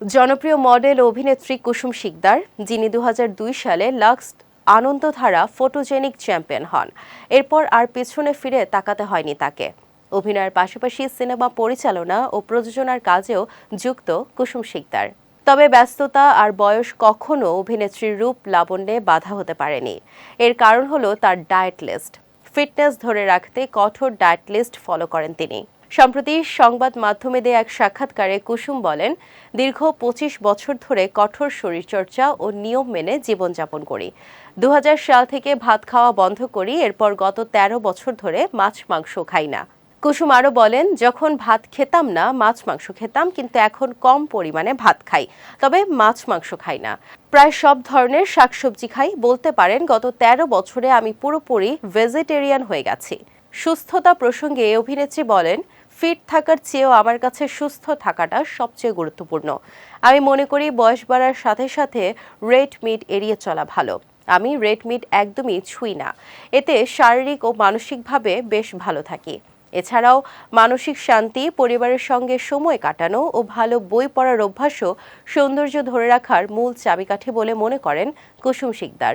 জনপ্রিয় মডেল অভিনেত্রী কুসুম শিকদার, যিনি দু হাজার দুই সালে লাক্স আনন্দধারা ফটোজেনিক চ্যাম্পিয়ন হন। এরপর আর পেছনে ফিরে তাকাতে হয়নি তাকে। অভিনয়ের পাশাপাশি সিনেমা পরিচালনা ও প্রযোজনার কাজেও যুক্ত কুসুম শিকদার। তবে ব্যস্ততা আর বয়স কখনো অভিনেত্রীর রূপ লাবণ্যে বাধা হতে পারেনি। এর কারণ হলো তার ডায়েট লিস্ট। ফিটনেস ধরে রাখতে কঠোর ডায়েট লিস্ট ফলো করেন তিনি। সম্প্রতি সংবাদ মাধ্যমে দেয়া এক সাক্ষাৎকারে কুসুম বলেন, দীর্ঘ পঁচিশ বছর ধরে কঠোর শরীরচর্চা ও নিয়ম মেনে জীবনযাপন করি। দু হাজার সাল থেকে ভাত খাওয়া বন্ধ করি, এরপর গত ১৩ বছর ধরে মাছ, মাংস খাই না। কুসুম আরও বলেন, যখন ভাত খেতাম না, মাছ, মাংস খেতাম, কিন্তু এখন কম পরিমাণে ভাত খাই, তবে মাছ, মাংস খাই না। প্রায় সব ধরনের শাকসবজি খাই, বলতে পারেন গত ১৩ বছরে আমি পুরোপুরি ভেজিটেরিয়ান হয়ে গেছি। সুস্থতা প্রসঙ্গে অভিনেত্রী বলেন ফিট থাকার চেয়েও আমার কাছে সুস্থ থাকাটা সবচেয়ে গুরুত্বপূর্ণ। আমি মনে করি বয়স বাড়ার সাথে সাথে রেড মিট এড়িয়ে চলা ভালো। আমি রেড মিট একদমই ছুঁই না। এতে শারীরিক ও মানসিকভাবে বেশ ভালো থাকি। এছাড়াও মানসিক শান্তি, পরিবারের সঙ্গে সময় কাটানো ও ভালো বই পড়ার অভ্যাসও সৌন্দর্য ধরে রাখার মূল চাবিকাঠি বলে মনে করেন কুসুম শিকদার।